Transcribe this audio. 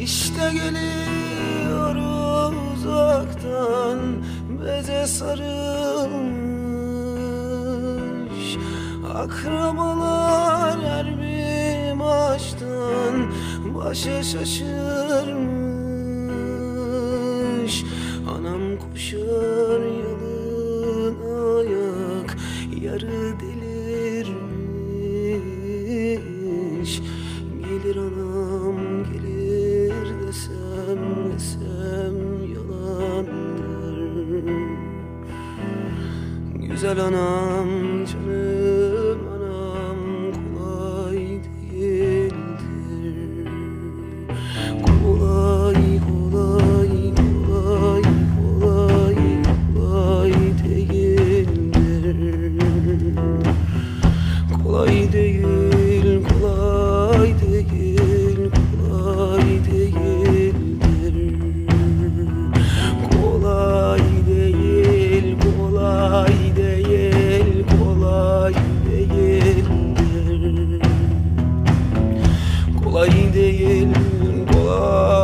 İşte geliyor uzaktan Beze sarılmış. Akrabalar her bir maçtan Başa şaşırmış Güzel anam canım anam kolay değildir. Kolay kolay kolay kolay kolay değildir. Kolay değil, değildir. Kolay değil, kolay